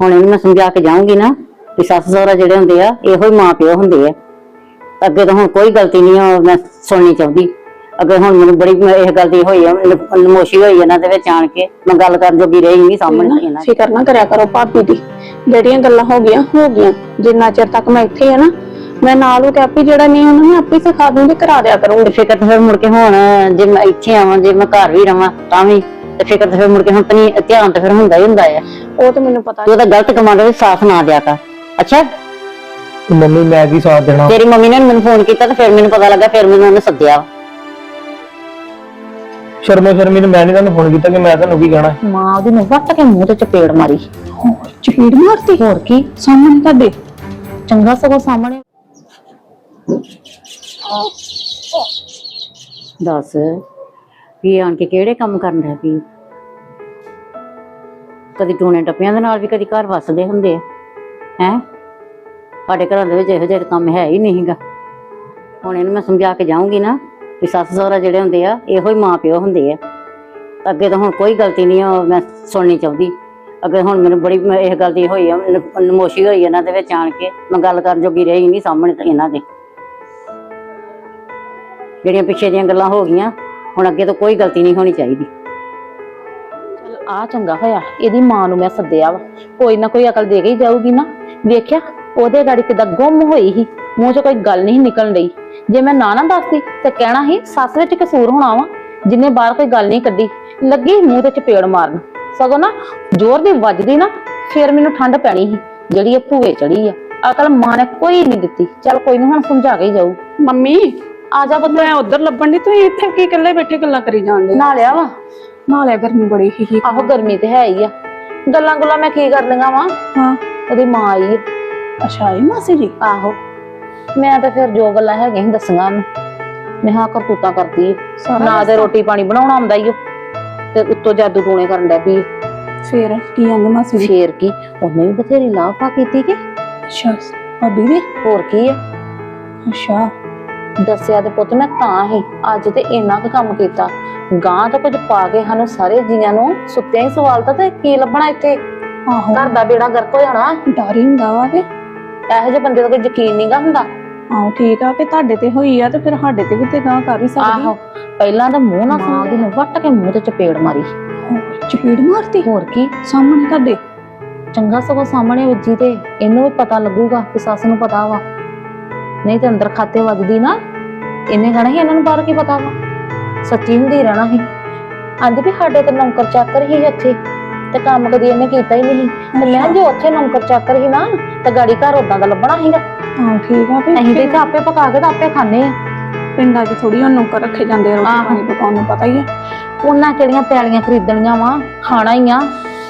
ਹੁਣ ਇਹਨੂੰ ਮੈਂ ਸਮਝਾ ਕੇ ਜਾਊਂਗੀ ਨਾ ਕਿ ਸੱਸ ਸਹੁਰਾ ਜਿਹੜੇ ਹੁੰਦੇ ਆ ਇਹੋ ਹੀ ਮਾਂ ਪਿਓ ਹੁੰਦੇ ਆ। ਅੱਗੇ ਤਾਂ ਹੁਣ ਕੋਈ ਗਲਤੀ ਨਹੀਂ ਆ ਮੈਂ ਸੁਣਨੀ ਚਾਹੁੰਦੀ। ਅੱਗੇ ਹੁਣ ਮੈਨੂੰ ਬੜੀ ਇਹ ਗਲਤੀ ਹੋਈ ਆ ਨਮੋਸ਼ੀ ਹੋਈ ਇਹਨਾਂ ਦੇ ਵਿੱਚ ਆਣ ਕੇ। ਮੈਂ ਗੱਲ ਕਰਨ ਜੋਗੀ ਰਹੀ ਨਹੀਂ ਸਾਹਮਣੇ ਇਹਨਾਂ। ਫਿਕਰ ਨਾ ਕਰਿਆ ਕਰੋ ਭਾਬੀ ਦੀ। ਜਿਹੜੀਆਂ ਗੱਲਾਂ ਹੋ ਗਈਆਂ ਹੋ ਗਈਆਂ। ਜਿੰਨਾ ਚਿਰ ਤੱਕ ਮੈਂ ਇੱਥੇ ਆ ਨਾ ਮੈਂ ਨਾਲ ਉਹ ਕੈਪੀ ਜਿਹੜਾ ਨਹੀਂ ਉਹਨਾਂ ਨੂੰ ਆਪੇ ਸਿਖਾ ਦੂੰਗੀ ਕਰਾ ਦਿਆ ਕਰੂੰਗੀ। ਫਿਕਰ ਤਾਂ ਫਿਰ ਮੁੜ ਕੇ ਹੁਣ ਜੇ ਮੈਂ ਇੱਥੇ ਆਵਾਂ ਜੇ ਮੈਂ ਘਰ ਵੀ ਰਵਾਂ ਤਾਂ ਵੀ। ਤੇ ਫਿਕਰ ਤਾਂ ਫਿਰ ਮੁੜ ਕੇ ਹੁਣ ਤਨੀ ਧਿਆਨ ਤਾਂ ਫਿਰ ਹੁੰਦਾ ਹੀ ਹੁੰਦਾ ਆ। ਉਹ ਤਾਂ ਮੈਨੂੰ ਪਤਾ ਤੂੰ ਉਹਦਾ ਗਲਤ ਕਮਾਂਡ ਵਿੱਚ ਸਾਥ ਨਾ ਦਿਆ ਕਰ। ਅੱਛਾ? ਮੰਮੀ ਮੈਂ ਕੀ ਸਾਥ ਦੇਣਾ? ਤੇਰੀ ਮੰਮੀ ਨੇ ਮੈਨੂੰ ਫੋਨ ਕੀਤਾ ਤੇ ਫਿਰ ਮੈਨੂੰ ਪਤਾ ਲੱਗਾ ਫਿਰ ਮੈਨੂੰ ਉਹਨੇ ਸੱਦਿਆ। ਸ਼ਰਮੋ ਸ਼ਰਮੀ ਨੂੰ ਮੈਂ ਨਹੀਂ ਤੁਹਾਨੂੰ ਫੋਨ ਕੀਤਾ ਕਿ ਮੈਂ ਤੁਹਾਨੂੰ ਕੀ ਕਹਿਣਾ? ਮਾਂ ਉਹਦੀ ਨੂੰ ਵੱਟ ਕੇ ਮੂੰਹ ਤੇ ਚਪੇੜ ਮਾਰੀ। ਚਪੀੜ ਮਾਰਤੀ? ਹੋਰ ਕੀ? ਸਾਹਮਣੇ ਤੁਹਾਡੇ। ਚੰਗਾ ਸਗੋਂ ਸਾਹਮਣੇ। ਦੱਸ। ਵੀ ਆਣ ਕੇ ਕਿਹੜੇ ਕੰਮ ਕਰਨ ਰਿਹਾ ਵੀ ਕਦੀ ਟੂਣੇ ਟੱਪਿਆਂ ਦੇ ਨਾਲ ਵੀ ਕਦੀ ਘਰ ਵਸਦੇ ਹੁੰਦੇ ਆ, ਹੈ? ਸਾਡੇ ਘਰਾਂ ਦੇ ਵਿੱਚ ਇਹੋ ਜਿਹਾ ਕੰਮ ਹੈ ਹੀ ਨਹੀਂਗਾ ਹੁਣ ਇਹਨੂੰ ਮੈਂ ਸਮਝਾ ਕੇ ਜਾਊਂਗੀ ਨਾ ਵੀ ਸੱਸ ਸਹੁਰਾ ਜਿਹੜੇ ਹੁੰਦੇ ਆ, ਇਹੋ ਹੀ ਮਾਂ ਪਿਓ ਹੁੰਦੇ ਆ। ਅੱਗੇ ਤਾਂ ਹੁਣ ਕੋਈ ਗਲਤੀ ਨਹੀਂ ਆ ਮੈਂ ਸੁਣਨੀ ਚਾਹੁੰਦੀ। ਅੱਗੇ ਹੁਣ ਮੈਨੂੰ ਬੜੀ ਮ- ਇਹ ਗਲਤੀ ਹੋਈ ਆ ਨਮੋਸ਼ੀ ਹੋਈ ਇਹਨਾਂ ਦੇ ਵਿੱਚ ਆਣ ਕੇ। ਮੈਂ ਗੱਲ ਕਰਨ ਜੋਗੀ ਰਹੀ ਨਹੀਂ ਸਾਹਮਣੇ ਤਾਂ ਇਹਨਾਂ ਦੇ। ਜਿਹੜੀਆਂ ਪਿੱਛੇ ਦੀਆਂ ਗੱਲਾਂ ਹੋ ਗਈਆਂ ਹੁਣ ਅੱਗੇ ਤੋਂ ਕੋਈ ਗਲਤੀ ਨਹੀਂ ਹੋਣੀ ਚਾਹੀਦੀ। ਚਲ ਆ ਚੰਗਾ ਹੋਇਆ ਇਹਦੀ ਮਾਂ ਨੂੰ ਮੈਂ ਸੱਦਿਆ ਵਾ। ਕੋਈ ਨਾ ਕੋਈ ਅਕਲ ਦੇ ਕੇ ਹੀ ਜਾਊਗੀ ਨਾ। ਵੇਖਿਆ ਉਹਦੇ ਗਾੜੀ ਕਿਦਾਂ ਗੁੰਮ ਹੋਈ ਸੀ। ਮੂੰਹ 'ਚ ਕੋਈ ਗੱਲ ਨਹੀਂ ਨਿਕਲਣ ਰਹੀ ਜੇ ਮੈਂ ਨਾ ਨਾ ਦੱਸਦੀ ਤੇ ਕਹਿਣਾ ਸੀ ਸੱਸ ਵਿੱਚ ਕਸੂਰ ਹੋਣਾ ਵਾ ਜਿੰਨੇ ਬਾਹਰ ਕੋਈ ਗੱਲ ਨਹੀਂ ਕੱਢੀ ਲੱਗੀ ਮੂੰਹ ਤੇ ਚਪੇੜ ਮਾਰਨ। ਸਗੋਂ ਨਾ ਜ਼ੋਰ ਦੀ ਵੱਜਦੀ ਨਾ ਫਿਰ ਮੈਨੂੰ ਠੰਡ ਪੈਣੀ ਸੀ ਜਿਹੜੀ ਇਹ ਭੂਏ ਚੜੀ ਆ। ਅਕਲ ਮਾਂ ਨੇ ਕੋਈ ਨਹੀਂ ਦਿੱਤੀ। ਚਲ ਕੋਈ ਨਹੀਂ ਹੁਣ ਸਮਝਾ ਕੇ ਹੀ ਜਾਊ। ਮੰਮੀ ਆ ਜਾ ਪੁੱਤ। ਮੈਂ ਉਧਰ ਲੱਭਣ ਦੀ ਤੁਸੀਂ ਇੱਥੇ ਕੀ ਇਕੱਲੇ ਬੈਠੇ ਗੱਲਾਂ ਕਰੀ ਜਾਂਦੇ ਨਾ ਲਿਆ ਵਾ। ਨਾਲੇ ਗਰਮੀ ਬੜੀ ਹੀ ਹੀ ਆਹੋ ਗਰਮੀ ਤੇ ਹੈ ਹੀ ਆ। ਗੱਲਾਂ ਗੁੱਲਾਂ ਮੈਂ ਕੀ ਕਰ ਲਈਆਂ ਵਾ? ਹਾਂ। ਉਹਦੀ ਮਾਂ ਆਈ ਆ। ਅੱਛਾ ਇਹ ਮਾਸੀ ਜੀ? ਆਹੋ। ਮੈਂ ਤਾਂ ਫਿਰ ਜੋ ਗੱਲਾਂ ਹੈਗੀਆਂ ਸੀ ਦੱਸੀਆਂ ਉਹਨੂੰ ਮੈਂ ਹਾਂ ਕਰਤੂਤਾਂ ਕਰਦੀ ਏ ਸਾਰਾ ਨਾ ਤੇ ਰੋਟੀ ਪਾਣੀ ਬਣਾਉਣਾ ਆਉਂਦਾ ਈ ਓ। ਤੇ ਉੱਤੋਂ ਜਾਦੂ ਟੂਣੇ ਕਰਨ ਡੈ ਪਈ ਫੇਰ ਕੀ ਕਹਿੰਦੇ ਮਾਸੀ ਜੀ? ਫੇਰ ਕੀ? ਉਹਨੇ ਵੀ ਬਥੇਰੀ ਲਾਫਾ ਕੀਤੀ ਕਿ? ਅੱਛਾ ਭਾਬੀ ਵੀ ਹੋਰ ਕੀ ਆ? ਅੱਛਾ। ਦੱਸਿਆ ਤੇ ਪੁੱਤ ਮੈਂ ਤਾਂ ਹੀ ਅੱਜ ਤੇ ਇੰਨਾ ਕੁ ਕੰਮ ਕੀਤਾ। ਗਾਂ ਤਾਂ ਕੁਝ ਪਾ ਕੇ ਸਾਨੂੰ ਸਾਰੇ ਜੀਆਂ ਨੂੰ ਸੁੱਤਿਆਂ ਹੀ ਸਵਾਲਤਾ ਤੇ ਕੀ ਲੱਭਣਾ ਇੱਥੇ? ਆਹੋ। ਘਰ ਦਾ ਬੇੜਾ ਗਰਕ ਹੋ ਜਾਣਾ। ਡਰ ਹੀ ਹੁੰਦਾ ਵਾ ਕਿ। ਇਹੋ ਜਿਹੇ ਬੰਦੇ ਦਾ ਕੋਈ ਯਕੀਨ ਨਹੀਂਗਾ ਹੁੰਦਾ। ਆਹੋ ਠੀਕ ਆ ਕਿ ਤੁਹਾਡੇ ਤੇ ਹੋਈ ਆ ਤੇ ਫਿਰ ਸਾਡੇ ਤੇ ਵੀ ਤੇ ਗਾਂ ਕਰ ਹੀ ਸਕਦੀ। ਆਹੋ ਪਹਿਲਾਂ ਤਾਂ ਮੂੰਹ ਨਾ ਉਹਦੀ ਨੂੰ ਵੱਟ ਕੇ ਮੂੰਹ ਤੇ ਚਪੇੜ ਮਾਰੀ। ਚਪੀੜ ਮਾਰਤੀ? ਹੋਰ ਕੀ? ਸਾਹਮਣੇ ਤੁਹਾਡੇ। ਚੰਗਾ ਸਗੋਂ ਸਾਹਮਣੇ ਵੱਜੀ ਤੇ ਇਹਨੂੰ ਵੀ ਪਤਾ ਲੱਗੂਗਾ ਕਿ ਸੱਸ ਨੂੰ ਪਤਾ ਵਾ। ਨਹੀਂ ਤੇ ਅੰਦਰ ਖਾਤੇ ਵੱਜਦੀ ਨਾ ਇਹਨੇ ਕਹਣਾ ਸੀ ਇਹਨਾਂ ਨੂੰ ਬਾਹਰ ਕੀ ਪਤਾ ਵਾ? ਸੱਚੀ ਹੁੰਦੀ ਰਹਿਣਾ ਸੀ ਆਂਦੀ ਵੀ ਸਾਡੇ ਤੇ ਨੌਕਰ ਚਾਕਰ ਹੀ ਇੱਥੇ ਤੇ ਕੰਮ ਕਦੀ ਇਹਨੇ ਕੀਤਾ ਹੀ ਨਹੀਂ। ਤੇ ਮੈਂ ਕਿਹਾ ਜੇ ਉੱਥੇ ਨੌਕਰ ਚਾਕਰ ਹੀ ਨਾ ਤੇ ਗਾੜੀ ਘਰ ਉਦਾਂ ਦਾ ਲੱਭਣਾ ਸੀਗਾ। ਹਾਂ ਠੀਕ ਆ ਵੀ ਅਸੀਂ ਤੇ ਇੱਥੇ ਆਪੇ ਪਕਾ ਕੇ ਤਾਂ ਆਪੇ ਖਾਣੇ ਆ। ਪਿੰਡਾਂ 'ਚ ਥੋੜੀ ਉਹ ਨੌਕਰ ਰੱਖੇ ਜਾਂਦੇ ਆ ਰੋਟੀ। ਪਾਣੀ ਪਕਾਉਣ ਨੂੰ ਪਤਾ ਹੀ ਆ। ਉਹਨਾਂ ਕਿਹੜੀਆਂ ਪੈਲੀਆਂ ਖਰੀਦਣੀਆਂ ਵਾ? ਖਾਣਾ ਹੀ ਆ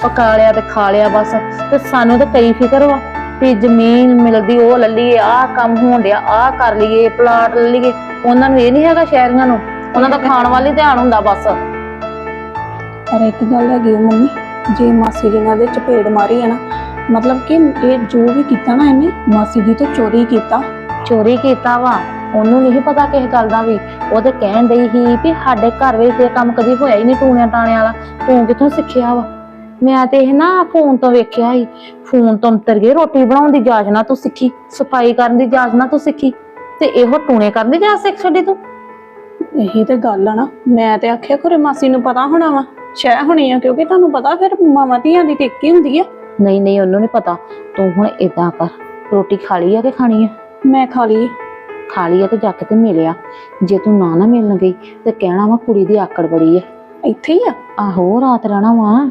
ਪਕਾ ਲਿਆ ਤੇ ਖਾ ਲਿਆ ਬਸ। ਤੇ ਸਾਨੂੰ ਤਾਂ ਕਈ ਫਿਕਰ ਵਾ। ਵੀ ਜ਼ਮੀਨ ਮਿਲਦੀ ਉਹ ਲੈ ਲਈਏ ਆਹ ਕੰਮ ਹੋਣ ਡਿਆ ਆਹ ਕਰ ਲਈਏ ਪਲਾਟ ਲੈ ਲਈਏ। ਉਹਨਾਂ ਨੂੰ ਇਹ ਨਹੀਂ ਹੈਗਾ ਸ਼ਹਿਰੀਆਂ ਨੂੰ ਉਹਨਾਂ ਦਾ ਖਾਣ ਵੱਲ ਧਿਆਨ ਹੁੰਦਾ ਬਸ। ਪਰ ਇੱਕ ਗੱਲ ਹੈਗੀ ਆ ਮੰਮੀ ਜੇ ਮਾਸੀ ਜੀ ਨਾਲ ਦੇ ਚਪੇੜ ਮਾਰੀ ਹੈ ਨਾ ਮਤਲਬ ਕਿ ਇਹ ਜੋ ਵੀ ਕੀਤਾ ਨਾ ਇਹਨੇ ਮਾਸੀ ਜੀ ਤੋਂ ਚੋਰੀ ਕੀਤਾ। ਚੋਰੀ ਕੀਤਾ ਵਾ ਉਹਨੂੰ ਨਹੀਂ ਪਤਾ ਕਿਸ ਗੱਲ ਦਾ ਵੀ। ਉਹ ਤੇ ਕਹਿਣ ਡਈ ਸੀ ਵੀ ਸਾਡੇ ਘਰ ਵਿੱਚ ਇਹ ਕੰਮ ਕਦੀ ਹੋਇਆ ਹੀ ਨਹੀਂ ਟੂਣਿਆਂ ਟਾਣਿਆਂ ਵਾਲਾ ਤੂੰ ਕਿੱਥੋਂ ਸਿੱਖਿਆ ਵਾ? ਮੈਂ ਤੇ ਇਹ ਨਾ ਫੋਨ ਤੋਂ ਵੇਖਿਆ ਸੀ। ਫੋਨ ਤੋਂ ਅੰਤਰ ਗਏ ਰੋਟੀ ਬਣਾਉਣ ਦੀ ਜਾਚ ਨਾ ਤੂੰ ਸਿੱਖੀ ਸਫ਼ਾਈ ਕਰਨ ਦੀ ਜਾਚ ਨਾ ਤੂੰ ਸਿੱਖੀ ਤੇ ਇਹੋ ਟੂਣੇ ਕਰਨ ਦੀ ਜਾਚ ਸਿੱਖ ਛੱਡੀ ਤੂੰ? ਇਹੀ ਤੇ ਗੱਲ ਆ ਨਾ ਮੈਂ ਤੇ ਆਖਿਆ ਖੁਰੇ ਮਾਸੀ ਨੂੰ ਪਤਾ ਹੋਣਾ ਵਾ ਸ਼ਹਿ ਹੋਣੀ ਆ ਕਿਉਂਕਿ ਤੁਹਾਨੂੰ ਪਤਾ ਫਿਰ ਮਾਵਾਂ ਧੀਆਂ ਦੀ ਟੇਕੀ ਹੁੰਦੀ ਆ। ਨਹੀਂ ਨਹੀਂ ਉਹਨੂੰ ਨਹੀਂ ਪਤਾ ਤੂੰ ਹੁਣ ਇਦਾਂ ਕਰ ਰੋਟੀ ਖਾ ਲਈ ਆ ਕਿ ਖਾਣੀ ਆ? ਮੈਂ ਖਾ ਲਈ ਖਾ ਲਈ ਆ ਤੇ ਜਾ ਕੇ ਤੇ ਮਿਲਿਆ ਜੇ ਤੂੰ ਨਾ ਨਾ ਮਿਲਣ ਗਈ ਤੇ ਕਹਿਣਾ ਵਾ ਕੁੜੀ ਦੀ ਆਕੜ ਬੜੀ ਆ। ਇੱਥੇ ਹੀ ਆ? ਆਹੋ ਰਾਤ ਰਹਿਣਾ ਵਾ।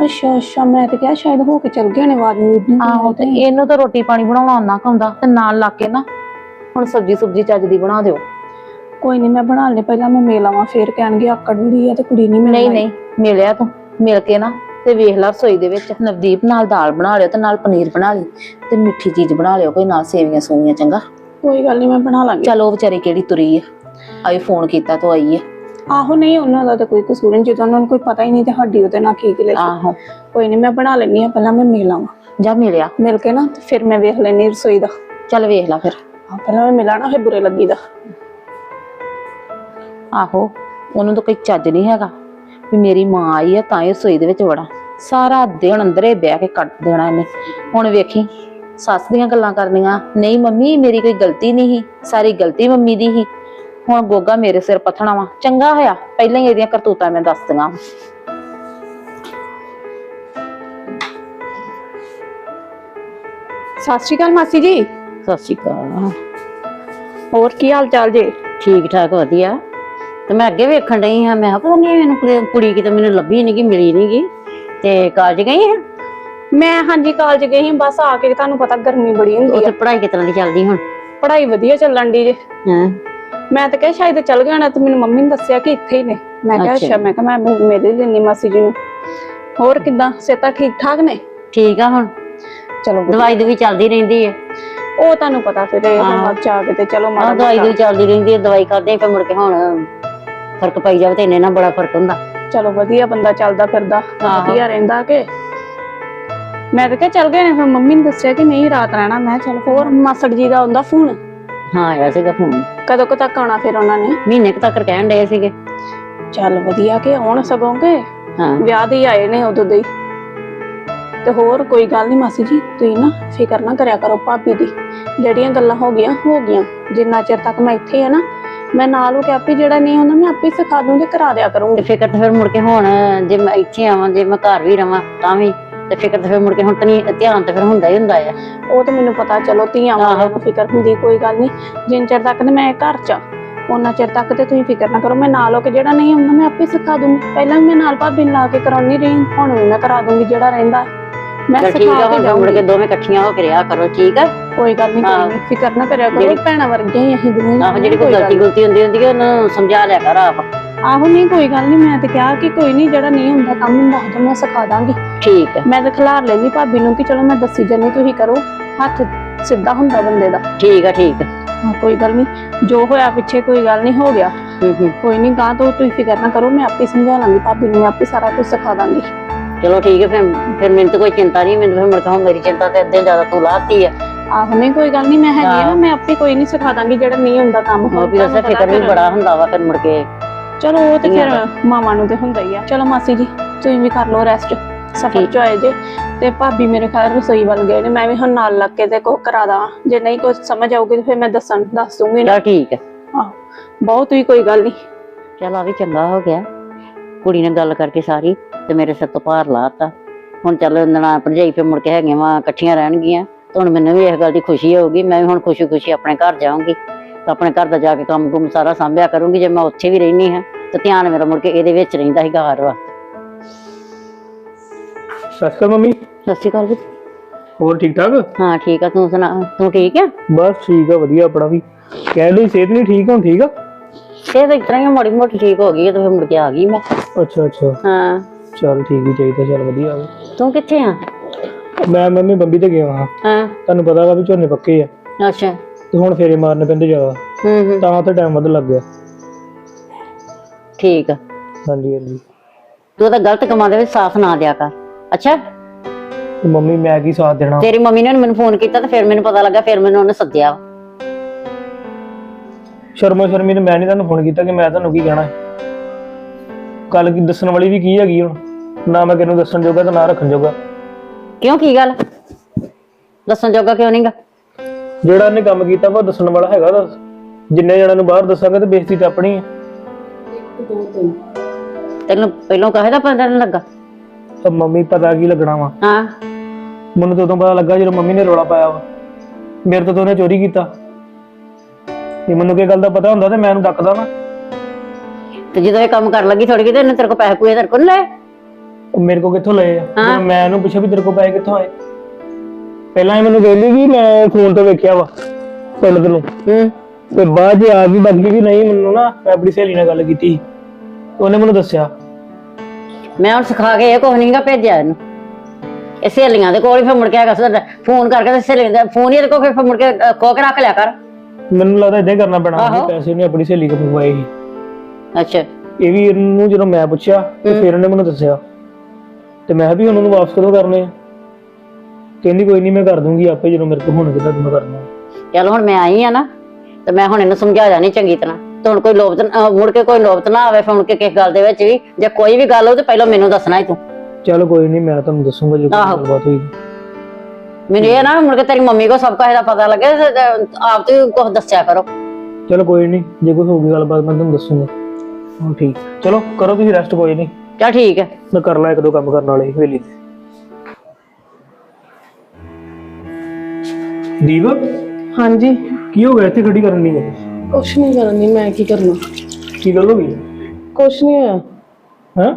ਅੱਛਾ ਅੱਛਾ ਮੈਂ ਤੇ ਕਿਹਾ ਸ਼ਾਇਦ ਹੋ ਕੇ ਚਲ ਗਏ ਨੇ ਆਵਾਜ਼ ਨੂੰ ਨਹੀਂ ਆਹੋ ਤੇ ਇਹਨੂੰ ਤਾਂ ਰੋਟੀ ਪਾਣੀ ਬਣਾਉਣਾ ਆਉਂਦਾ ਕਾਉਂਦਾ ਤੇ ਨਾਲ ਲਾ ਕੇ ਨਾ ਹੁਣ ਸਬਜੀ ਸੁਬਜੀ ਚੱਜ ਦੀ ਬਣਾ ਦਿਓ। ਕੋਈ ਨਹੀਂ ਮੈਂ ਬਣਾ ਲੈ ਪਹਿਲਾਂ ਮੈਂ ਮੇਲ ਆਵਾਂ ਫੇਰ ਕਹਿਣਗੇ ਆਕੜ ਬੜੀ ਆ ਤੇ ਕੁੜੀ ਨਹੀਂ ਮਿਲਣੀ ਨਹੀਂ ਨਹੀਂ ਮਿਲਿਆ ਤੂੰ ਮਿਲ ਕੇ ਨਾ ਤੇ ਵੇਖ ਲੈ ਰਸੋਈ ਦੇ ਵਿੱਚ ਨਵਦੀਪ ਨਾਲ ਦਾਲ ਬਣਾ ਲਿਓ ਤੇ ਨਾਲ ਪਨੀਰ ਬਣਾ ਲਈ ਤੇ ਮਿੱਠੀ ਚੀਜ਼ ਬਣਾ ਲਿਓ ਕੋਈ ਨਾਲ ਸੇਵੀਆਂ ਸੂਵੀਆਂ ਚੰਗਾ। ਕੋਈ ਗੱਲ ਨਹੀਂ ਮੈਂ ਬਣਾ ਲਾਂਗੀ। ਚਲ ਉਹ ਵਿਚਾਰੀ ਕਿਹੜੀ ਤੁਰੀ ਆ ਆਈ ਫੋਨ ਕੀਤਾ ਤਾਂ ਆਈ ਆ। ਆਹੋ ਨਹੀਂ ਉਹਨਾਂ ਦਾ ਤਾਂ ਕੋਈ ਕਸੂਰ ਨਹੀਂ ਜਦੋਂ ਉਹਨਾਂ ਨੂੰ ਕੋਈ ਪਤਾ ਹੀ ਨਹੀਂ ਤੇ ਹੱਡੀ ਉਹਦੇ ਨਾਲ ਕੀ ਗਿਲੇ ਆਹੋ। ਕੋਈ ਨਹੀਂ ਮੈਂ ਬਣਾ ਲੈਣੀ ਆ ਪਹਿਲਾਂ ਮੈਂ ਮੇਲ ਆਵਾਂ। ਜਾ ਮਿਲਿਆ ਮਿਲ ਕੇ ਨਾ ਤੇ ਫਿਰ ਮੈਂ ਵੇਖ ਲੈਣੀ ਰਸੋਈ ਦਾ। ਚੱਲ ਵੇਖ ਲੈ ਫਿਰ। ਹਾਂ ਪਹਿਲਾਂ ਮੈਂ ਮਿਲਾਣਾ ਫਿਰ ਬੁਰੇ ਲੱਗੀਦਾ। ਆਹੋ ਉਹਨੂੰ ਤਾਂ ਕੋਈ ਚੱਜ ਨਹੀਂ ਹੈਗਾ। ਵੀ ਮੇਰੀ ਮਾਂ ਆਈ ਆ ਤਾਂ ਇਹ ਰਸੋਈ ਦੇ ਵਿੱਚ ਵੜਾ। ਸਾਰਾ ਦਿਨ ਅੰਦਰੇ ਬਹਿ ਕੇ ਕੱਟ ਦੇਣਾ ਇਹਨੇ। ਹੁਣ ਵੇਖੀ ਸੱਸ ਦੀਆਂ ਗੱਲਾਂ ਕਰਨੀਆਂ। ਨਹੀਂ ਮੰਮੀ ਮੇਰੀ ਕੋਈ ਗਲਤੀ ਨਹੀਂ ਸੀ। ਸਾਰੀ ਗਲਤੀ ਮੰਮੀ ਦੀ ਸੀ। ਹੁਣ ਗੋਗਾ ਮੇਰੇ ਸਿਰ ਪਥਣਾ ਵਾ। ਚੰਗਾ ਹੋਇਆ। ਪਹਿਲਾਂ ਹੀ ਇਹਦੀਆਂ ਕਰਤੂਤਾਂ ਮੈਂ ਦੱਸਦੀਆਂ ਸਤਿ ਸ਼੍ਰੀ ਅਕਾਲ ਮਾਸੀ ਜੀ। ਸਤਿ ਸ਼੍ਰੀ ਅਕਾਲ। ਹੋਰ ਕੀ ਹਾਲ ਚਾਲ ਜੇ? ਠੀਕ ਠਾਕ ਵਧੀਆ। ਤੇ ਮੈਂ ਅੱਗੇ ਵੇਖਣ ਡਈ ਹਾਂ ਮੈਂ ਕਿਹਾ ਪਤਾ ਨਹੀਂ ਮੈਨੂੰ ਕੁੜੀ- ਕੁੜੀ ਕਿਤੇ ਮੈਨੂੰ ਲੱਭੀ ਨਹੀਂ ਗੀ ਮਿਲੀ ਨਹੀਂ ਗੀ। ਤੇ ਕਾਲਜ ਗਈ ਹੈ? ਮੈਂ ਹਾਂਜੀ ਕਾਲਜ ਗਈ ਸੀ ਬਸ ਆ ਕੇ ਤੁਹਾਨੂੰ ਪਤਾ ਗਰਮੀ ਬੜੀ ਹੁੰਦੀ ਉੱਥੇ ਆ। ਪੜ੍ਹਾਈ ਕਿਸ ਤਰ੍ਹਾਂ ਦੀ ਚੱਲਦੀ ਹੁਣ? ਪੜ੍ਹਾਈ ਵਧੀਆ ਚੱਲਣ ਦੀ ਜੇ। ਹਾਂ? ਮੈਂ ਤਾਂ ਕਿਹਾ ਸ਼ਾਇਦ ਚੱਲ ਗਿਆ ਨਾ ਤੇ ਮੈਨੂੰ ਮੰਮੀ ਨੇ ਦੱਸਿਆ ਕਿ ਇੱਥੇ ਹੀ ਨੇ। ਮੈਂ ਕਿਹਾ ਅੱਛਾ। ਮੈਂ ਕਿਹਾ ਮੈਂ ਮੇਰੇ ਲੈਣੀ ਮਾਸੀ ਜੀ ਨੂੰ। ਹੋਰ ਕਿਦਾਂ? ਸਿਹਤਾਂ ਠੀਕ ਠਾਕ ਨੇ? ਠੀਕ ਆ ਹੁਣ। ਚਲੋ। ਦਵਾਈ ਦੀ ਚੱਲਦੀ ਰਹਿੰਦੀ ਹੈ ਉਹ ਤੁਹਾਨੂੰ ਪਤਾ ਫਿਰ ਇਹ ਹਾਂ। ਹੁਣ ਚਾ ਕੇ ਤੇ ਚਲੋ ਆ ਮਾੜਾ ਦਵਾਈ ਦੀ ਮੋਟਾ। ਚੱਲਦੀ ਰਹਿੰਦੀ ਹੈ ਦਵਾਈ ਖਾਦੇ ਫਿਰ ਮੁੜ ਕੇ ਹੁਣ ਫ਼ਰਕ ਪਈ ਜਾਵੇ ਤੇ ਇੰਨੇ ਨਾਲ ਬੜਾ ਫ਼ਰਕ ਹੁੰਦਾ। ਚਲੋ ਵਧੀਆ ਬੰਦਾ ਚੱਲਦਾ ਫਿਰਦਾ। ਵਧੀਆ ਰਹਿੰਦਾ ਕਿ। ਮੈਂ ਤਾਂ ਕਿਹਾ ਚੱਲ ਗਏ ਨੇ ਫਿਰ ਮੰਮੀ ਨੇ ਦੱਸਿਆ ਕਿ ਨਹੀਂ ਰਾਤ ਰਹਿਣਾ। ਮੈਂ ਕਿਹਾ ਚੱਲ ਹੋਰ ਮਾਸੜ ਜੀ ਦਾ ਆਉਂਦਾ ਫੋਨ। ਹਾਂ ਆਇਆ ਸੀਗਾ ਫੋਨ। ਕਦੋਂ ਕੁ ਤੱਕ ਆਉਣਾ ਫਿਰ ਉਹਨਾਂ ਨੇ? ਮਹੀਨੇ ਕੁ ਤੱਕ ਕਹਿਣ ਡਏ ਸੀਗੇ। ਚੱਲ ਵਧੀਆ ਕਿ ਆਉਣ ਸਗੋਂਗੇ? ਹਾਂ। ਵਿਆਹ ਦੇ ਹੀ ਆਏ ਨੇ ਉਦੋਂ ਦੇ ਹੀ। ਤੇ ਹੋਰ ਕੋਈ ਗੱਲ ਨਹੀਂ ਮਾਸੀ ਜੀ ਤੁਸੀਂ ਨਾ ਫਿਕਰ ਨਾ ਕਰਿਆ ਕਰੋ ਭਾਬੀ ਦੀ। ਜਿਹੜੀਆਂ ਗੱਲਾਂ ਹੋ ਗਈਆਂ ਹੋ ਗਈਆਂ। ਜਿੰਨਾ ਚਿਰ ਤੱਕ ਮੈਂ ਇੱਥੇ ਆ ਨਾ ਮੈਂ ਨਾਲ ਉਹ ਕਿ ਆਪੇ ਜਿਹੜਾ ਨਹੀਂ ਹੁੰਦਾ ਮੈਂ ਆਪੇ ਸਿਖਾ ਦੂੰਗੀ ਕਰਾ ਦਿਆ ਤੇ ਕਰੂੰਗੀ ਫਿਕਰ ਤਾਂ ਫਿਰ ਮੁੜ ਕੇ ਹੁਣ ਜੇ ਮੈਂ ਇੱਥੇ ਆਵਾਂ ਜੇ ਮੈਂ ਘਰ ਵੀ ਰਵਾਂ ਤਾਂ ਵੀ। ਤੇ ਫਿਕਰ ਤਾਂ ਫਿਰ ਮੁੜ ਕੇ ਹੁਣ ਤਨੀ ਧਿਆਨ ਤਾਂ ਫਿਰ ਹੁੰਦਾ ਹੀ ਹੁੰਦਾ ਆ। ਉਹ ਤਾਂ ਮੈਨੂੰ ਪਤਾ ਚਲੋ ਧੀਆਂ ਵਾਲਿਆਂ ਨੂੰ ਫਿਕਰ ਹੁੰਦੀ ਕੋਈ ਗੱਲ ਨਹੀਂ। ਜਿੰਨ ਚਿਰ ਤੱਕ ਤੇ ਮੈਂ ਘਰ ਚ ਆ, ਉਹਨਾਂ ਚਿਰ ਤੱਕ ਤੇ ਤੁਸੀਂ ਫਿਕਰ ਨਾ ਕਰੋ। ਮੈਂ ਨਾਲ ਹੋ ਕੇ ਜਿਹੜਾ ਨਹੀਂ ਹੁੰਦਾ ਮੈਂ ਆਪੇ ਸਿਖਾ ਦੂੰਗੀ। ਪਹਿਲਾਂ ਵੀ ਮੈਂ ਨਾਲ ਭਾਬੀ ਨੂੰ ਲਾ ਕੇ ਕਰਾਉਣੀ ਰਹੀ ਹੁਣ ਵੀ ਮੈਂ ਕਰਾ ਦੂੰਗੀ ਜਿਹੜਾ ਰਹਿੰਦਾ। ਮੈਂ ਚਲ ਠੀਕ ਸਿਖਾ ਆ ਕੇ ਹੁਣ ਮੁੜ ਜਾਊਂਗੀ। ਕੇ ਦੋਵੇਂ ਇਕੱਠੀਆਂ ਹੋ ਕੇ ਰਿਹਾ ਕਰੋ ਠੀਕ ਆ? ਕੋਈ ਗੱਲ ਨਹੀਂ ਹਾਂ। ਕੋਈ ਨਹੀਂ ਫਿਕਰ ਨਾ ਕਰਿਆ ਕਰੋ। ਜਿਹੜੀ- ਭੈਣਾਂ ਵਰਗੀਆਂ ਹੀ ਅਸੀਂ ਦੋਵੇਂ ਆਹੋ ਜਿਹੜੀ ਕੋਈ ਕੋਈ ਗੱਲ ਗਲਤੀ ਗੁਲਤੀ ਹੁੰਦੀ ਹੁੰਦੀ ਹੈ ਉਹਨੂੰ ਸਮਝਾ ਲਿਆ ਕਰ ਆਪ। ਆਹੋ ਨਹੀਂ ਕੋਈ ਗੱਲ ਨਹੀਂ ਮੈਂ ਤੇ ਕਿਹਾ ਕਿ ਕੋਈ ਨਹੀਂ ਜਿਹੜਾ ਨਹੀਂ ਹੁੰਦਾ ਕੰਮ ਹੁੰਦਾ ਉਹ ਮੈਂ ਸਿਖਾ ਦਾਂਗੀ। ਠੀਕ ਆ ਮੈਂ ਤਾਂ ਖਿਲਾਰ ਲੈਣੀ ਭਾਬੀ ਨੂੰ ਕਿ ਚਲੋ ਮੈਂ ਦੱਸੀ ਜਾਨੀ ਤੁਸੀਂ ਕਰੋ। ਹੱਥ ਸਿੱਧਾ ਹੁੰਦਾ ਬੰਦੇ ਦਾ। ਠੀਕ ਆ ਠੀਕ ਆ ਹਾਂ ਕੋਈ ਗੱਲ ਨਹੀਂ ਜੋ ਹੋਇਆ ਪਿੱਛੇ ਕੋਈ ਗੱਲ ਨਹੀਂ ਹੋ ਗਿਆ। ਹੂੰ ਹੂੰ। ਕੋਈ ਨਹੀਂ ਗਾਂ ਤੋਂ ਤੁਸੀਂ ਫਿਕਰ ਨਾ ਕਰੋ ਮੈਂ ਆਪੇ ਸਮਝਾ ਲਾਂਗੀ ਭਾਬੀ ਨੂੰ ਮੈਂ ਆਪੇ ਸਾਰਾ ਕੁਝ ਸਿਖਾ ਦਾਂਗੀ। ਚਲੋ ਠੀਕ ਹੈ ਫਿਰ ਫਿਰ ਮੈਨੂੰ ਤਾਂ ਕੋਈ ਚਿੰਤਾ ਨਹੀਂ ਮੈਨੂੰ ਫਿਰ ਮੁੜ ਕੇ ਹੁਣ ਮੇਰੀ ਚਿੰਤਾ ਤੇ ਅੱਧੇ ਜ਼ਿਆਦਾ ਤੂੰ ਲਾਤੀ ਆ। ਆਹੋ ਨਹੀਂ ਕੋਈ ਗੱਲ ਨਹੀਂ ਮੈਂ ਹੈਗੀ ਆ ਹਾਂ। ਮੈਂ ਆਪੇ ਕੋਈ ਨਹੀਂ ਸਿਖਾ ਦਾਂਗੀ ਜਿਹੜਾ ਨਹੀਂ ਹੁੰਦਾ ਕੰਮ ਉਹ ਵੀ ਪਤਾ ਫਿਕਰ ਵੀ ਬੜਾ ਹੁੰਦਾ ਵਾ ਫਿਰ ਮੁੜ ਕੇ ਚਲੋ ਉਹ ਤੇ ਫਿਰ ਮਾਵਾਂ ਨੂੰ ਤੇ ਹੁੰਦਾ ਹੀ ਆ। ਚਲੋ ਮਾਸੀ ਜੀ ਤੁਸੀਂ ਵੀ ਕਰ ਲਓ ਰੈਸਟ ਸਫਰ। ਚ ਆਏ ਜੇ। ਤੇ ਭਾਬੀ ਮੇਰੇ ਖਿਆਲ ਰਸੋਈ ਵੱਲ ਗਏ ਨੇ ਮੈਂ ਵੀ ਹੁਣ ਨਾਲ ਲੱਗ ਕੇ ਤੇ ਕੋ ਕਰਾ ਦਾਂ। ਜੇ ਨਹੀਂ ਕੁਝ ਸਮਝ ਆਊਗੀ ਤੇ ਫਿਰ ਮੈਂ ਦੱਸਣ ਦੱਸ ਦੂੰਗੀ ਨਾ। ਚਲ ਠੀਕ ਹੈ ਆਹੋ ਬਹੁਤ ਵੀ ਕੋਈ ਗੱਲ ਨਹੀਂ। ਚਲ ਆ ਵੀ ਚੰਗਾ ਹੋ ਗਿਆ। ਕੁੜੀ ਨੇ ਗੱਲ ਕਰਕੇ ਸਾਰੀ ਤੇ ਮੇਰੇ ਸਿਰ ਤੋਂ ਭਾਰ ਲਾਤਾ। ਹੁਣ ਚੱਲ ਨਣਾ ਭਰਜਾਈ ਫਿਰ ਮੁੜ ਕੇ ਹੈਗੀਆਂ ਵਾ ਇਕੱਠੀਆਂ ਰਹਿਣਗੀਆਂ। ਤੇ ਹੁਣ ਮੈਨੂੰ ਵੀ ਇਸ ਗੱਲ ਦੀ ਖੁਸ਼ੀ ਹੋਊਗੀ ਮੈਂ ਵੀ ਹੁਣ ਖੁਸ਼ੀ ਖੁਸ਼ੀ ਆਪਣੇ ਘਰ ਜਾਊਂਗੀ। ਤੇ ਆਪਣੇ ਘਰ ਦਾ ਜਾ ਕੇ ਕੰਮ ਕੁਮ ਸਾਰਾ ਸੰਭਿਆ ਕਰੂੰਗੀ ਜੇ ਮੈਂ ਉੱਥੇ ਵੀ ਰਹਿਣੀ ਹਾਂ ਤੇ ਧਿਆਨ ਮੇਰਾ ਮੁੜ ਕੇ ਇਹਦੇ ਵਿੱਚ ਰਹਿੰਦਾ ਸੀਗਾ ਹਰ ਸ਼੍ਰੀ ਅਕਾਲ ਮੰਮੀ। ਸਤਿ ਸ਼੍ਰੀ ਅਕਾਲ ਜੀ। ਹੋਰ ਠੀਕ ਠਾਕ? ਹਾਂ ਠੀਕ ਆ ਤੂੰ ਸੁਣਾ ਤੂੰ ਠੀਕ ਆ? ਬਸ ਠੀਕ ਆ ਵਧੀਆ ਆਪਣਾ ਵੀ। ਕਹਿ ਲਈ ਸਿਹਤ ਨਹੀਂ ਠੀਕ ਹੁਣ ਠੀਕ ਆ? ਇਹ ਤਾਂ ਇਤਨਾ ਹੀ ਮਾੜੀ ਮੋਟੀ ਠੀਕ ਹੋ ਗਈ ਹੈ ਤੇ ਫਿਰ ਮੁੜ ਕੇ ਆ ਗਈ ਮੈਂ। ਅੱਛਾ ਅੱਛਾ। ਹਾਂ। ਚਲ ਠੀਕ ਹੀ ਚਾਹੀਦਾ ਚਲ ਵਧੀਆ ਵਾ। ਤੂੰ ਕਿੱਥੇ ਆ? ਮੈਂ ਮੰਮੀ ਬੰਬੀ ਤੇ ਗਿਆ ਹਾਂ ਹਾਂ। ਤੁਹਾਨੂੰ ਪਤਾ ਵਾ ਵੀ ਝੋਨੇ ਪੱਕੇ ਆ। ਅੱਛਾ। ਤੇ ਹੁਣ ਫੇਰੇ ਮਾਰਨੇ ਪੈਂਦੇ ਜ਼ਿਆਦਾ। ਹੂੰ ਹੂੰ। ਤਾਂ ਉੱਥੇ ਟਾਈਮ ਵੱਧ ਲੱਗ ਗਿਆ। ਠੀਕ ਆ। ਹਾਂਜੀ ਹਾਂਜੀ। ਤੂੰ ਤਾਂ ਗਲਤ ਕੰਮਾਂ ਦੇ ਵਿੱਚ ਸਾਥ ਨਾ ਦਿਆ ਕਰ। ਅੱਛਾ? ਤੇ ਮੰਮੀ ਮੈਂ ਕੀ ਸਾਥ ਦੇਣਾ? ਤੇਰੀ ਮੰਮੀ ਨੇ ਮੈਨੂੰ ਫੋਨ ਕੀਤਾ ਤੇ ਫਿਰ ਮੈਨੂੰ ਪਤਾ ਲੱਗਾ ਫਿਰ ਮੈਨੂੰ ਉਹਨੇ ਸੱਦਿਆ ਸ਼ਰਮੋ ਸ਼ਰਮੀ ਨੇ ਮੈਂ ਨਹੀਂ ਤੁਹਾਨੂੰ ਫੋਨ ਕੀਤਾ ਕਿ ਮੈਂ ਤੁਹਾਨੂੰ ਕੀ ਕਹਿਣਾ। ਹੈ ਗੱਲ ਕੀ ਦੱਸਣ ਵਾਲੀ ਵੀ ਕੀ ਹੈਗੀ ਹੁਣ? ਨਾ ਮੈਂ ਕਿਹਨੂੰ ਦੱਸਣ ਜੋਗਾ ਤੇ ਨਾ ਰੱਖਣ ਜੋਗਾ। ਕਿਉਂ ਕੀ ਗੱਲ? ਦੱਸਣ ਜੋਗਾ ਕਿਉਂ ਨਹੀਂਗਾ ਜਿਹੜਾ ਉਹਨੇ ਕੰਮ ਕੀਤਾ ਵਾ ਉਹ ਦੱਸਣ ਵਾਲਾ ਹੈਗਾ ਦੱਸ ਜਿੰਨੇ ਜਣਾਂ ਨੂੰ ਬਾਹਰ ਦੱਸਾਂਗੇ ਤੇ ਬੇਇੱਜ਼ਤੀ ਤੇ ਆਪਣੀ ਹੈ ਤੈਨੂੰ ਪਹਿਲਾਂ ਕਹੇ ਦਾ ਪਤਾ ਨਹੀਂ ਲੱਗਾ? ਤਾਂ ਮੰਮੀ ਪਤਾ ਕੀ ਲੱਗਣਾ ਵਾ? ਹਾਂ। ਮੈਨੂੰ ਤਾਂ ਉਦੋਂ ਪਤਾ ਲੱਗਾ ਜਦੋਂ ਮੰਮੀ ਨੇ ਰੋਲਾ ਪਾਇਆ ਵਾ। ਮੇਰੇ ਤੋਂ ਤਾਂ ਉਹਨੇ ਚੋਰੀ ਕੀਤਾ। ਜੇ ਮੈਨੂੰ ਕੀ ਗੱਲ ਦਾ ਪਤਾ ਹੁੰਦਾ ਤੇ ਮੈਂ ਉਹਨੂੰ ਡੱਕਦਾ ਨਾ ਤੇ ਜਦੋਂ ਇਹ ਕੰਮ ਕਰਨ ਲੱਗੀ ਥੋੜੀ ਕਿਤੇ ਇਹਨੇ ਤੇਰੇ ਕੋਲ ਪੈਸੇ ਪੂਏ ਤੇਰੇ ਕੋਲ ਉਹ ਮੇਰੇ ਕੋ ਕਿੱਥੋਂ ਲਏ ਆ। ਜਦੋਂ ਮੈਂ ਉਹਨੂੰ ਪੁੱਛਿਆ ਵੀ ਤੇਰੇ ਕੋ ਪੈਸੇ ਕਿੱਥੋਂ ਆਏ? ਪਹਿਲਾਂ ਇਹ ਮੈਨੂੰ ਕਹਿੰਦੀ ਵੀ ਮੈਂ ਫੋਨ ਤੋਂ ਵੇਖਿਆ ਵਾ ਪਿੰਡ ਨੂੰ। ਹੂੰ। ਤੇ ਬਾਅਦ ਜੇ ਆ ਗਈ ਬਾਕੀ ਵੀ ਨਹੀਂ ਮੈਨੂੰ ਨਾ ਮੈਂ ਆਪਣੀ ਸਹੇਲੀ ਨਾਲ ਗੱਲ ਕੀਤੀ ਸੀ। ਉਹਨੇ ਮੈਨੂੰ ਦੱਸਿਆ। ਮੈਂ ਹੁਣ ਸਿਖਾ ਕੇ ਇਹ ਕੁਝ ਨਹੀਂਗਾ ਭੇਜਿਆ ਇਹਨੂੰ। ਇਹ ਸਹੇਲੀਆਂ ਦੇ ਕੋਲ ਹੀ ਫਿਰ ਮੁੜ ਕੇ ਹੈਗਾ ਫੋਨ ਕਰਕੇ ਤੇ ਸਹੇਲੀਆਂ ਦਾ ਫੋਨ ਹੀ ਇਹਦੇ ਕੋਲ ਫਿਰ ਮੁੜ ਕੇ ਅਹ, ਕੇ ਰੱਖ ਲਿਆ ਕਰ। ਮੈਨੂੰ ਲੱਗਦਾ ਇਦਾਂ ਕਰਨਾ ਪੈਣਾ ਆਹੋ। ਵੀ ਪੈਸੇ ਉਹਨੇ ਆਪਣੀ ਸਹੇਲੀ ਕੋਲ ਮੰਗਵਾਏ ਸੀ। ਅੱਛਾ। ਇਹ ਵੀ ਇਹਨੂੰ ਜਦੋਂ ਮੈਂ ਪੁੱਛਿਆ ਤੇ ਫਿਰ ਉਹਨੇ ਮੈਨੂੰ ਦੱਸਿਆ। ਤੇ ਮੈਂ ਕਿਹਾ ਵੀ ਉਹਨੂੰ ਵਾਪਸ ਕਦੋਂ ਕਰਨੇ ਆ? ਕਹਿੰਦੀ ਕੋਈ ਨਹੀਂ ਮੈਂ ਕਰ ਦੂੰਗੀ ਆਪੇ ਜਦੋਂ ਮੇਰੇ ਕੋਲ ਹੋਣਗੇ ਤਾਂ ਮੈਂ ਕਰਨਾ। ਚੱਲ ਹੁਣ ਮੈਂ ਆਈ ਆ ਨਾ ਤੇ ਮੈਂ ਹੁਣ ਇਹਨੂੰ ਸਮਝਾ ਜਾਣੀ ਚੰਗੀ ਤਰ੍ਹਾਂ। ਤੇ ਹੁਣ ਕੋਈ ਲੋਭਤ ਅਹ ਮੁੜ ਕੇ ਕੋਈ ਲੋਭਤ ਨਾ ਆਵੇ ਮੁੜ ਕੇ ਕਿਸ ਗੱਲ ਦੇ ਵਿੱਚ ਵੀ ਜੇ ਕੋਈ ਵੀ ਗੱਲ ਹੋ ਤੇ ਪਹਿਲਾਂ ਮੈਨੂੰ ਦੱਸਣਾ ਹੀ ਤੂੰ। ਚਲ ਕੋਈ ਨਹੀਂ ਮੈਂ ਤੁਹਾਨੂੰ ਦੱਸੂਗਾ ਜੇ ਕੋਈ ਆਹੋ। ਗੱਲਬਾਤ ਹੋਈ। ਮੈਨੂੰ ਇਹ ਨਾ ਮੁੜ ਕੇ ਤੇਰੀ ਮੰਮੀ ਕੋ ਸਭ ਕੁਝ ਦਾ ਪਤਾ ਲੱਗੇ ਤੇ- ਤੇ ਆਪ ਤੇ ਕੁਝ ਦੱਸਿਆ ਕਰੋ। ਚਲੋ ਕੋਈ ਨਹੀਂ ਜੇ ਕੋਈ ਹੋਊਗੀ ਗੱਲਬਾਤ ਮੈਂ ਤੁਹਾਨੂੰ ਦੱਸੂਗਾ। ਹਾਂ ਠੀਕ। ਚਲੋ ਕਰੋ ਤੁਸੀਂ ਰੈਸਟ ਕੋਈ ਨਹੀਂ ਚਲ ਠੀਕ ਹੈ। ਮੈਂ ਕਰ ਲਾਂ ਇੱਕ ਦੋ ਕੰਮ ਕਰਨ ਵਾਲੇ ਹਵੇਲੀ ਤੇ ਦੀਪ ਹਾਂਜੀ ਕੀ ਹੋ ਗਿਆ ਇੱਥੇ ਖੜੀ ਕਰਨ ਦੀ ਕੁਛ ਨਹੀਂ ਕਰਨੀ ਮੈਂ ਕੀ ਕਰਨਾ ਕੀ ਗੱਲ ਹੋ ਗਈ ਕੁਛ ਨਹੀਂ ਹੋਇਆ ਹਾਂ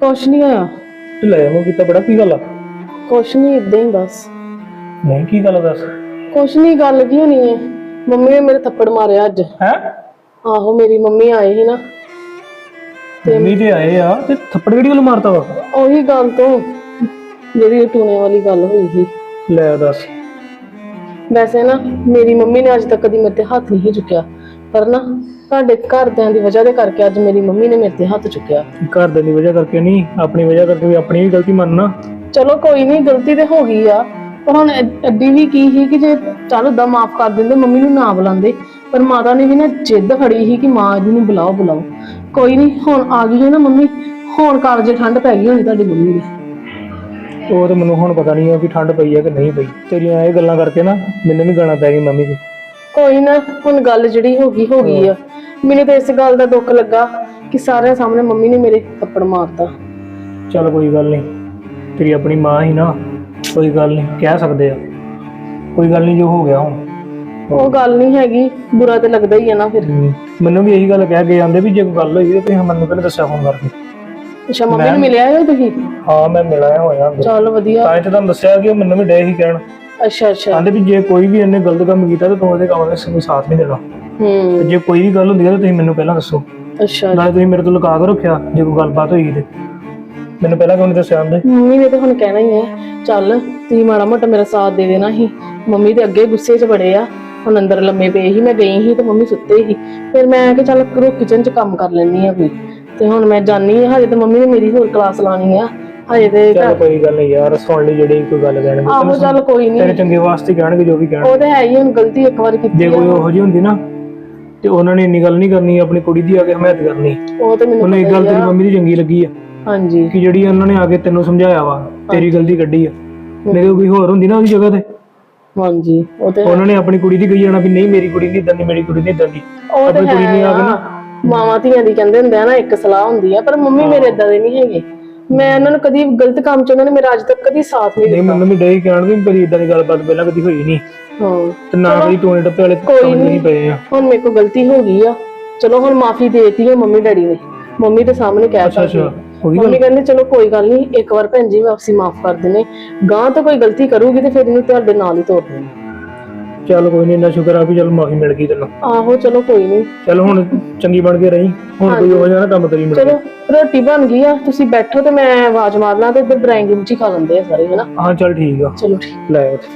ਕੁਛ ਨਹੀਂ ਹੋਇਆ ਤੇ ਲੈ ਉਹ ਕੀਤਾ ਬੜਾ ਕੀ ਗੱਲ ਆ ਕੁਛ ਨਹੀਂ ਇਦਾਂ ਹੀ ਬਸ ਨਹੀਂ ਕੀ ਗੱਲ ਆ ਦੱਸ ਕੁਛ ਨਹੀਂ ਗੱਲ ਕੀ ਹੋਣੀ ਹੈ ਮੰਮੀ ਨੇ ਮੇਰੇ ਥੱਪੜ ਮਾਰਿਆ ਅੱਜ ਹੈ ਆਹੋ ਮੇਰੀ ਮੰਮੀ ਆਏ ਸੀ ਨਾ ਮੰਮੀ ਤੇ ਆਏ ਆ ਤੇ ਥੱਪੜ ਕਿਹੜੀ ਗੱਲ ਮਾਰਤਾ ਵਾ ਉਹੀ ਗੱਲ ਤੋਂ ਜਿਹੜੀ ਉਹ ਟੂਣੇ ਵਾਲੀ ਗੱਲ ਹੋਈ ਸੀ ਲੈ ਦੱਸ ਵੈਸੇ ਨਾ ਮੇਰੀ ਮੰਮੀ ਨੇ ਅੱਜ ਤੱਕ ਕਦੀ ਮੇਰੇ ਤੇ ਹੱਥ ਨਹੀਂ ਚੁੱਕਿਆ। ਪਰ ਨਾ ਤੁਹਾਡੇ ਘਰਦਿਆਂ ਦੀ ਵਜ੍ਹਾ ਦੇ ਕਰਕੇ ਅੱਜ ਮੇਰੀ ਮੰਮੀ ਨੇ ਮੇਰੇ ਤੇ ਹੱਥ ਚੁੱਕਿਆ। ਘਰ ਦੇ ਦੀ ਵਜ੍ਹਾ ਕਰਕੇ ਨਹੀਂ ਆਪਣੀ ਵਜ੍ਹਾ ਕਰਕੇ ਵੀ ਆਪਣੀ ਵੀ ਗਲਤੀ ਮੰਨਣਾ। ਚਲੋ ਕੋਈ ਨਹੀਂ ਗਲਤੀ ਤੇ ਹੋ ਗਈ ਆ। ਪਰ ਹੁਣ ਐ- ਐਡੀ ਵੀ ਕੀ ਸੀ ਕਿ ਜੇ ਚੱਲ ਦਾ ਮਾਫ ਕਰ ਦਿੰਦੇ ਮੰਮੀ ਨੂੰ ਨਾ ਬੁਲਾਉਂਦੇ। ਪਰ ਮਾਤਾ ਨੇ ਵੀ ਨਾ ਜਿੱਦ ਫੜੀ ਸੀ ਕਿ ਮਾਂ ਜੀ ਨੂੰ ਬੁਲਾਓ ਬੁਲਾਓ। ਕੋਈ ਨਹੀਂ ਹੁਣ ਆ ਗਈ ਹੈ ਨਾ ਮੰਮੀ। ਹੁਣ ਕਾਲਜੇ ਠੰਡ ਪੈ ਗਈ ਹੋਣੀ ਤੁਹਾਡੀ ਮੰਮੀ ਦੀ। ਉਹ ਤੇ ਮੈਨੂੰ ਹੁਣ ਪਤਾ ਨਹੀਂ ਆ ਵੀ ਠੰਡ ਪਈ ਆ ਕਿ ਨਹੀਂ ਪਈ। ਤੇਰੀਆਂ ਇਹ ਗੱਲਾਂ ਕਰਕੇ ਨਾ ਮੈਨੂੰ ਵੀ ਗਾਣਾ ਪੈ ਗਈ ਮੰਮੀ ਨੂੰ ਕੋਈ ਨਾ ਹੁਣ ਗੱਲ ਜਿਹੜੀ ਹੋ ਗਈ ਹੋ ਗਈ ਆ। ਮੈਨੂੰ ਤਾਂ ਇਸ ਗੱਲ ਦਾ ਦੁੱਖ ਲੱਗਾ ਕਿ ਸਾਰਿਆਂ ਸਾਹਮਣੇ ਮੰਮੀ ਨੇ ਮੇਰੇ ਥੱਪੜ ਮਾਰਤਾ। ਚੱਲ ਕੋਈ ਗੱਲ ਨਹੀਂ ਤੇਰੀ ਆਪਣੀ ਮਾਂ ਹੀ ਨਾ ਕੋਈ ਗੱਲ ਨਹੀਂ ਕਹਿ ਸਕਦੇ ਆ। ਕੋਈ ਗੱਲ ਨਹੀਂ ਜੋ ਹੋ ਗਿਆ ਹੁਣ। ਉਹ ਗੱਲ ਨਹੀਂ ਹੈਗੀ ਬੁਰਾ ਤੇ ਲੱਗਦਾ ਹੀ ਆ ਨਾ ਫਿਰ। ਮੈਨੂੰ ਵੀ ਇਹੀ ਗੱਲ ਕਹਿ ਕੇ ਜਾਂਦੇ ਵੀ ਜੇ ਕੋਈ ਗੱਲ ਹੋਈ ਤੇ ਤੁਸੀਂ ਮੈਨੂੰ ਪਹਿਲਾਂ ਦੱਸਿਆ ਫੋਨ ਕਰਕੇ? ਅੱਛਾ ਮੰਮੀ ਨੂੰ ਮਿਲਿਆ ਹੈ ਤੁਸੀਂ? ਹਾਂ ਮੈਂ ਮਿਲਿਆ ਹੋਇਆ ਅੰਦਰ। ਚੱਲ ਵਧੀਆ। ਤਾਂ ਹੀ ਤੇ ਤੁਹਾਨੂੰ ਦੱਸਿਆ ਕਿ ਉਹ ਮੈਨੂੰ ਵੀ ਡੇ ਹੀ ਕਹਿਣ। ਅੱਛਾ ਅੱਛਾ। ਕਹਿੰਦੇ ਵੀ ਜੇ ਕੋਈ ਵੀ ਇਹਨੇ ਗਲਤ ਕੰਮ ਕੀਤਾ ਤਾਂ ਤੂੰ ਉਹਦੇ ਕੰਮ ਵਿੱਚ ਕੋਈ ਸਾਥ ਨਹੀਂ ਦੇਣਾ। ਹੂੰ। ਤੇ ਜੇ ਕੋਈ ਵੀ ਗੱਲ ਹੁੰਦੀ ਹੈ ਤਾਂ ਤੁਸੀਂ ਮੈਨੂੰ ਪਹਿਲਾਂ ਦੱਸੋ। ਅੱਛਾ। ਨਾਲੇ ਤੁਸੀਂ ਮੇਰੇ ਤੋਂ ਲੁਕਾ ਕੇ ਰੱਖਿਆ ਜੇ ਕੋਈ ਗੱਲਬਾਤ ਹੋਈ ਤੇ। ਮੈਨੂੰ ਪਹਿਲਾਂ ਕਿਉਂ ਨਹੀਂ ਦੱਸਿਆ ਆਂਦੇ ਮੰਮੀ ਨੇ ਤਾਂ ਹੁਣ ਕਹਿਣਾ ਹੀ ਹੈ। ਚੱਲ ਤੁਸੀਂ ਮਾੜਾ ਮੋਟਾ ਮੇਰਾ ਸਾਥ ਦੇ ਦੇਣਾ ਸੀ। ਮੰਮੀ ਦੇ ਅੱਗੇ ਗੁੱਸੇ 'ਚ ਬੜੇ ਆ। ਹੁਣ ਅੰਦਰ ਲੰਮੇ ਪਏ ਸੀ ਮੈਂ ਗਈ ਸੀ ਤੇ ਮੰਮੀ ਸੁੱਤੇ ਸੀ। ਫਿਰ ਮੈਂ ਕਿ ਚੱਲ ਕਰੋ ਕਿਚਨ 'ਚ ਕੰਮ ਕਰ ਲੈਂਦੀ ਆ ਕੋਈ। ਤੇ ਹੁਣ ਮੈਂ ਜਾਣੀ ਆ ਹਜੇ ਤੇ ਮੰਮੀ ਨੇ ਮੇਰੀ ਹੋਰ ਕਲਾਸ ਲਾਣੀ ਆ। ਹਜੇ ਤੇ ਚਲ ਕੋਈ ਗੱਲ ਨਹੀਂ ਯਾਰ ਸੁਣ ਲਈ ਜਿਹੜੀ ਕੋਈ ਗੱਲ ਕਹਿਣਗੇ। ਆਹੋ ਚੱਲ ਕੋਈ ਨਹੀਂ ਤੇਰੇ ਚੰਗੇ ਵਾਸਤੇ ਕਹਿਣਗੇ ਜੋ ਵੀ ਕਹਿਣ ਉਹ ਤਾਂ ਹੈ ਹੀ ਹੁਣ ਗਲਤੀ ਇੱਕ ਵਾਰ ਕੀਤੀ ਜੇ ਆ। ਕੋਈ ਉਹੋ ਜਿਹੀ ਹੁੰਦੀ ਨਾ ਤੇ ਉਹਨਾਂ ਨੇ ਇੰਨੀ ਗੱਲ ਨਹੀਂ ਕਰਨੀ ਆਪਣੀ ਕੁੜੀ ਦੀ ਆ ਕੇ ਹਮਾਇਤ ਕਰਨੀ। ਉਹ ਤੇ ਮੈਨੂੰ ਉਹਨੇ ਇੱਕ ਪਤਾ ਗੱਲ ਹੀ ਤੇਰੀ ਆ ਮੰਮੀ ਦੀ ਚੰਗੀ ਲੱਗੀ ਆ। ਹਾਂਜੀ। ਕਿ ਜਿਹੜੀ ਉਹਨਾਂ ਨੇ ਆ ਕੇ ਤੈਨੂੰ ਸਮਝਾਇਆ ਵਾ ਤੇਰੀ ਗਲਤੀ ਕੱਢੀ ਆ। ਨਹੀਂ ਤੇ ਕੋਈ ਹੋਰ ਹੁੰਦੀ ਨਾ ਉਹਦੀ ਜਗ੍ਹਾ ਤੇ। ਹਾਂਜੀ ਉਹ ਤੇ ਉਹਨਾਂ ਨੇ ਆਪਣੀ ਕੁੜੀ ਦੀ ਕਹੀ ਜਾਣਾ ਵੀ ਨਹੀਂ ਮੇਰੀ ਕੁੜੀ ਨਹੀਂ ਇਦਾਂ ਦੀ ਮੇਰੀ ਕੁੜੀ ਨਹੀਂ ਇਦਾਂ ਦੀ। ਉਹ ਤੇ ਆਪਣੀ ਕੁੜੀ ਹੈ ਨੇ ਆ ਕੇ। ਨਾ ਮਾਵਾਂ ਧੀਆਂ ਦੀ ਕਹਿੰਦੇ ਹੁੰਦੇ ਆ ਨਾ ਇੱਕ ਸਲਾਹ ਹੁੰਦੀ ਆ ਪਰ ਮੰਮੀ ਮੇਰੇ ਇਦਾਂ ਦੇ ਨਹੀਂ ਹੈਗੇ। ਮੈਂ ਉਹਨਾਂ ਨੂੰ ਕਦੀ ਗਲਤ ਕੰਮ ਚ ਉਹਨਾਂ ਨੇ ਮੇਰਾ ਅੱਜ ਤੱਕ ਕਦੀ ਸਾਥ ਨਹੀਂ ਨਹੀਂ ਦਿੱਤਾ। ਮੈਨੂੰ ਵੀ ਡੇ ਕਹਿਣ ਵੀ ਕਦੀ ਇਦਾਂ ਦੀ ਗੱਲਬਾਤ ਪਹਿਲਾਂ ਕਦੀ ਹੋਈ ਨਹੀਂ। ਹਾਂ। ਤੇ ਨਾ ਕਦੀ ਟੋਨੇ ਟੱਪੇ ਵਾਲੇ ਕੰਮ ਨਹੀਂ। ਪਏ ਆ। ਹੁਣ ਮੇਰੇ ਕੋਲ ਗਲਤੀ ਹੋ ਗਈ ਆ। ਚਲੋ ਹੁਣ ਮਾਫੀ ਦੇਤੀ ਆ ਮੰਮੀ ਡੈਡੀ ਨੇ। ਮੰਮੀ ਦੇ ਸਾਹਮਣੇ ਕਹਿ ਅੱਛਾ ਹੋ ਮੰਮੀ ਕਹਿੰਦੇ ਚਲੋ ਕੋਈ ਗੱਲ ਨਹੀਂ ਇੱਕ ਵਾਰ ਭੈਣ ਜੀ ਵਾਪਸੀ ਮਾਫ ਕਰ ਦਿੰਨੇ ਗਾਂ ਤੋਂ ਕੋਈ ਗਲਤੀ ਕਰੂਗੀ ਤੇ ਫਿਰ ਇਹਨੂੰ ਤੁਹਾਡੇ ਨਾਲ ਹੀ ਤੋਰ ਦੇਣੀ ਚੱਲ ਕੋਈ ਨਹੀਂ ਇੰਨਾ ਸ਼ੁਕਰ ਆ ਵੀ ਚੱਲ ਮਾਫੀ ਮਿਲ ਗਈ ਤੈਨੂੰ। ਆਹੋ ਚਲੋ ਕੋਈ ਨਹੀਂ। ਚੱਲ ਹੁਣ ਚੰਗੀ ਬਣ ਕੇ ਰਹੀ ਹੁਣ ਕੋਈ ਹੋ ਜਾਣਾ ਕੰਮ ਕਰੀ ਮਿਲ ਚਲੋ ਰੋਟੀ ਬਣ ਗਈ ਆ ਤੁਸੀਂ ਬੈਠੋ ਤੇ ਮੈਂ ਆਵਾਜ਼ ਮਾਰ ਲਾਂ ਤੇ ਇੱਧਰ ਡਰਾਇੰਗ ਰੂਮ ਚ ਹੀ ਖਾ ਲੈਂਦੇ ਆ ਸਾਰੇ ਹਨਾ? ਹਾਂ ਚੱਲ ਠੀਕ ਆ। ਚਲੋ ਠੀਕ। ਲੈ ਉੱਥੇ